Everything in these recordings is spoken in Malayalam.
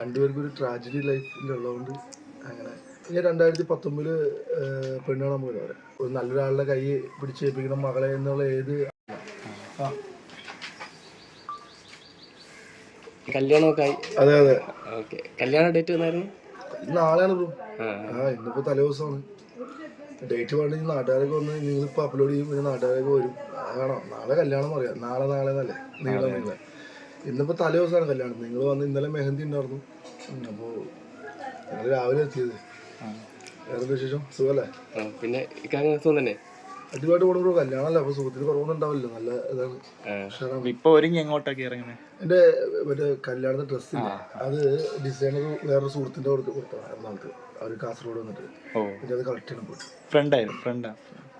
രണ്ടുപേർക്കും ഒരു ട്രാജഡി ലൈഫിലുള്ളതുകൊണ്ട് അങ്ങനെ. ഞാൻ രണ്ടായിരത്തി പത്തൊമ്പതിൽ പെണ്ണാണ് പോയത് അവരെ ഒരു നല്ലൊരാളുടെ കൈ പിടിച്ചേൽപ്പിക്കണം മകളെ എന്നുള്ള ഏത് കല്യാണമൊക്കെ അതെ അതെ. ഓക്കെ. കല്യാണ ഡേറ്റ് വന്നായിരുന്നു നാളെയാണ് ബ്രോ. ആ. ഇന്നിപ്പോ തലേ ദിവസമാണ് ഡേറ്റ് വേണമെങ്കിൽ നാട്ടുകാരൊക്കെ വന്ന് നിങ്ങളിപ്പോ അപ്ലോഡ് ചെയ്യും പിന്നെ നാട്ടുകാരൊക്കെ വരും. അതാണോ? നാളെ കല്യാണം പറയാം. നാളെ നാളെ എന്നല്ലേ? നീളം നീളെ. ഇന്നിപ്പോ തലേ ദിവസമാണ് കല്യാണം. നിങ്ങൾ വന്ന് ഇന്നലെ മെഹന്തി ഉണ്ടായിരുന്നു. അപ്പോൾ ഞങ്ങൾ രാവിലെ എത്തിയത്. വേറെ വിശേഷം? സുഖല്ലേ? പിന്നെ തന്നെ. അടിപൊളിയായിട്ട് പോകണം ബ്രോ. കല്യാണമല്ല അപ്പൊ സുഖത്തിന് കുറവൊന്നും ഉണ്ടാവില്ല നല്ല ഇതാണ്. ഇപ്പൊ ഒരുങ്ങി എങ്ങോട്ടൊക്കെ ഇറങ്ങുന്നത് എന്റെ മറ്റേ കല്യാണത്തെ ഡ്രസ് അത് ഡിസൈനർ വേറൊരു സുഹൃത്തിന്റെ കൊടുത്ത് കൊടുത്തതാണ് എറണാകുളത്ത് അവർ കാസർഗോഡ് വന്നിട്ട്. പിന്നെ അത് കളക്ട് ചെയ്യണം പോയിട്ട് ഫ്രണ്ടായിരുന്നു ഫ്രണ്ടാ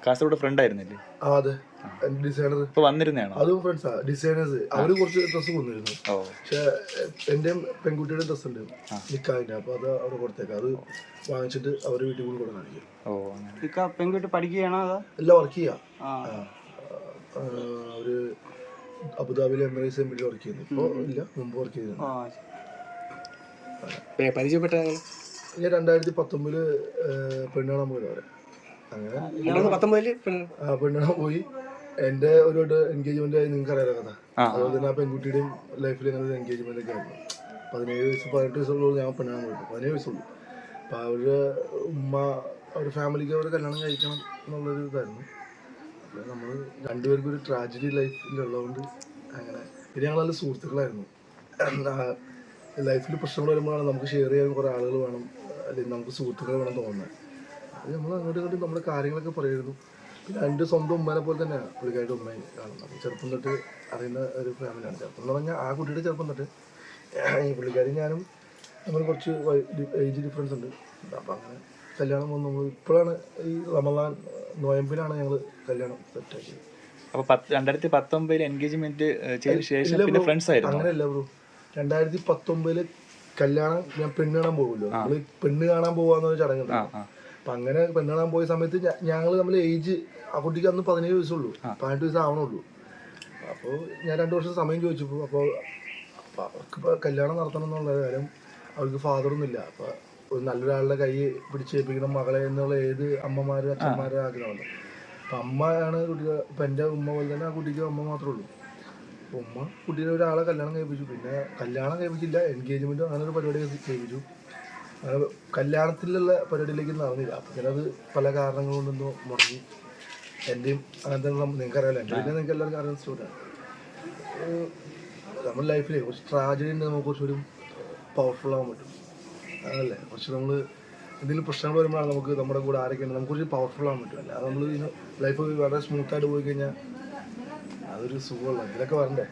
കാസർഗോഡ് ഫ്രണ്ട് ആയിരുന്നില്ലേ? ആ അതെ. ഡിസൈനർ ഇപ്പൊ വന്നിരുന്നതാണോ? അതും ഫ്രണ്ട്സാ ഡിസൈനേഴ്സ് അവർ കുറച്ച് ഡ്രസ്സ് കൊന്നിരുന്നു പക്ഷെ എന്റെയും പെൺകുട്ടിയുടെ ഡ്രസ്സ് ഉണ്ട്. നിക്കാവിന്റെ അപ്പൊ അത് അവിടെ കൊടുത്തേക്കാം. അത് വാങ്ങിച്ചിട്ട് അവർ വീട്ടിൽ കൂടി കൊടുക്കാൻ കാണിക്കും. പെൺകുട്ടി പഠിക്കുകയാണോ എല്ലാം വർക്ക് ചെയ്യാ. അവർ അബുദാബിയിലെ എമിറേറ്റ്സ് എമ്മിൽ വർക്ക് ചെയ്യുന്നു. ഇപ്പൊ ഇല്ല മുമ്പ് വർക്ക് ചെയ്തിരുന്നു. പരിചയപ്പെട്ട ഞാൻ രണ്ടായിരത്തി പത്തൊമ്പതിൽ പെണ്ണാണ് അവരെ. അങ്ങനെ. പത്തൊമ്പതിൽ പെണ്ണ് ആ പെണ്ണ് കാണാൻ പോയി. എന്റെ ഒരു എൻഗേജ്മെന്റ് ആയി നിങ്ങൾക്ക് അറിയാലോ കഥ. അതുപോലെ തന്നെ ആ പെൺകുട്ടിയുടെയും ലൈഫിൽ അങ്ങനെ ഒരു എൻഗേജ്മെന്റ് ഒക്കെ ആയിരുന്നു. പതിനേഴ് വയസ്സ് പതിനെട്ട് വയസ്സുള്ള ഞാൻ പെണ്ണാണ് പോയിട്ട്. പതിനേഴ് വയസ്സുള്ളൂ അപ്പൊ അവർ ഉമ്മ അവരുടെ ഫാമിലിക്ക് അവരെ കല്യാണം കഴിക്കണം എന്നുള്ളൊരു ഇതായിരുന്നു. നമ്മൾ രണ്ടുപേർക്കും ഒരു ട്രാജഡി ലൈഫിലുള്ളതുകൊണ്ട് അങ്ങനെ. പിന്നെ ഞങ്ങൾ നല്ല സുഹൃത്തുക്കളായിരുന്നു. ലൈഫിൽ പ്രശ്നങ്ങൾ വരുമ്പോഴാണ് നമുക്ക് ഷെയർ ചെയ്യാൻ കുറേ ആളുകൾ വേണം. അല്ലെങ്കിൽ നമുക്ക് സുഹൃത്തുക്കൾ വേണം തോന്നുന്നത്. നമ്മൾ അങ്ങോട്ടും ഇങ്ങോട്ടും നമ്മുടെ കാര്യങ്ങളൊക്കെ പറയുമായിരുന്നു പിന്നെ എന്റെ സ്വന്തം ഉമ്മനെ പോലെ തന്നെയാണ് പുള്ളിക്കാരുടെ ഉമ്മയും കാണുന്നത്. അപ്പോൾ ചെറുപ്പം തൊട്ട് അറിയുന്ന ഒരു ഫാമിലിയാണ്. ചെറുപ്പം എന്ന് പറഞ്ഞാൽ ആ കുട്ടിയുടെ ചെറുപ്പം തൊട്ട് ഈ പുള്ളിക്കാരി ഞാനും നമ്മൾ കുറച്ച് ഏജ് ഡിഫറൻസ് ഉണ്ട്. അപ്പം അങ്ങനെ കല്യാണം വന്നു. നമ്മൾ ഇപ്പോഴാണ് ഈ റമദാൻ നോയമ്പിനാണ് ഞങ്ങൾ കല്യാണം സെറ്റാക്കിയത് അപ്പൊ പത്ത് രണ്ടായിരത്തി പത്തൊമ്പതിൽ എൻഗേജ്മെന്റ് ചെയ്ത ശേഷം പിന്നെ. ഫ്രണ്ട്സ് ആയിരുന്നു? അങ്ങനെയല്ല ബ്രോ. രണ്ടായിരത്തി പത്തൊമ്പതിൽ കല്യാണം ഞാൻ പെണ്ണ് കാണാൻ പോകുമല്ലോ നമ്മൾ പെണ്ണ് കാണാൻ പോവാന്ന് ചടങ്ങുണ്ട് ആ ആ. അപ്പൊ അങ്ങനെ പെണ്ണ് കാണാൻ പോയ സമയത്ത് ഞങ്ങൾ തമ്മിൽ ഏജ് ആ കുട്ടിക്ക് അന്ന് പതിനേഴ് വയസ്സുള്ളൂ. പതിനെട്ട് വയസ്സ് ആവണുള്ളൂ അപ്പോൾ ഞാൻ രണ്ട് വർഷം സമയം ചോദിച്ചു അപ്പോൾ അവർക്ക് കല്യാണം നടത്തണം എന്നുള്ള കാര്യം അവർക്ക് ഫാദറൊന്നും ഇല്ല അപ്പോൾ ഒരു നല്ലൊരാളുടെ കൈ പിടിച്ചേൽപ്പിക്കണം മകളെ എന്നുള്ള ഏത് അമ്മമാരും അച്ഛന്മാരും ആഗ്രഹമുണ്ട്. അപ്പം അമ്മയാണ് കുട്ടിക്ക് ഇപ്പം എന്റെ ഉമ്മ പോലെ തന്നെ ആ കുട്ടിക്ക് അമ്മ മാത്രമേ ഉള്ളൂ. അപ്പൊ ഉമ്മ കുട്ടീനെ ഒരാളെ കല്യാണം കഴിപ്പിച്ചു. പിന്നെ കല്യാണം കഴിപ്പിച്ചില്ല എൻഗേജ്മെന്റ് അങ്ങനെ ഒരു പരിപാടി കഴിപ്പിച്ചു കല്യാണത്തിലുള്ള പരിപാടിയിലേക്ക് നടന്നില്ല. അപ്പം ചിലത് പല കാരണങ്ങൾ കൊണ്ടൊന്നും മുടങ്ങി. എന്റെയും അങ്ങനത്തെ നിങ്ങൾക്ക് അറിയാലോ എന്റെ പിന്നെ നിങ്ങൾക്ക് എല്ലാവർക്കും അറിയാൻ സ്റ്റോറിയാണ് നമ്മുടെ ലൈഫിൽ കുറച്ച് ട്രാജഡി ഉണ്ട് നമുക്ക് കുറച്ചൊരു പവർഫുൾ ആവാൻ പറ്റും. അതല്ലേ? കുറച്ച് നമ്മൾ എന്തെങ്കിലും പ്രശ്നങ്ങൾ വരുമ്പോഴാണ് നമുക്ക് നമ്മുടെ കൂടെ ആരൊക്കെയാണ് നമുക്ക് കുറച്ച് പവർഫുൾ ആവാൻ പറ്റും. അല്ലാതെ നമ്മൾ ലൈഫ് വളരെ സ്മൂത്തായിട്ട് പോയി കഴിഞ്ഞാൽ അതൊരു സുഖമുള്ള ഇതിലൊക്കെ വരണ്ടേ?